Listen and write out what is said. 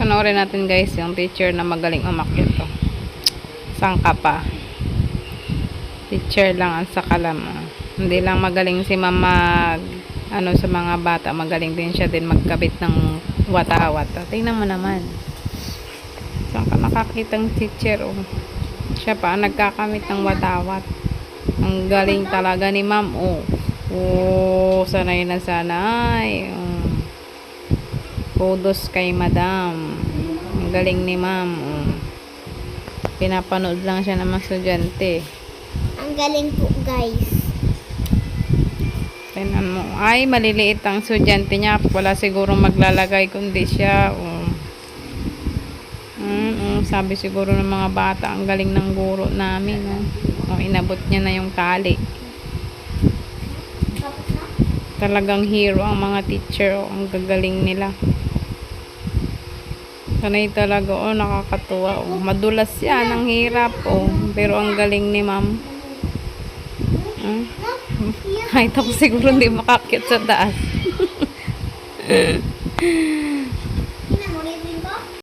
Panoorin natin guys yung teacher na magaling umakyat to. Saan ka pa? Teacher lang ang sakalam. ah. Hindi lang magaling si mama ano sa mga bata, magaling din siya din magkabit ng wata-wata. Tingnan mo naman. Saan ka nakakitang teacher oh. Siya pa nagkakamit ng watawat. Ang galing talaga ni ma'am oh. Oh, sanay na sanay. Oh. Kudos kay madam. Ang galing ni ma'am. Pinapanood lang siya ng mga estudyante. Ang galing po guys. Tingnan mo. Ay, maliliit ang estudyante niya. Wala siguro maglalagay kundi siya. Oh. Mm, oh, sabi siguro ng mga bata, ang galing ng guro namin. Oh. Oh, inabot niya na yung tali. Talagang hero ang mga teacher. Oh. Ang gagaling nila. Sanay talaga. Oh, nakakatuwa. Oh. Madulas yan. Ang hirap. Oh. Pero ang galing ni ma'am. Hmm? Kahit ako siguro hindi makakyat sa taas.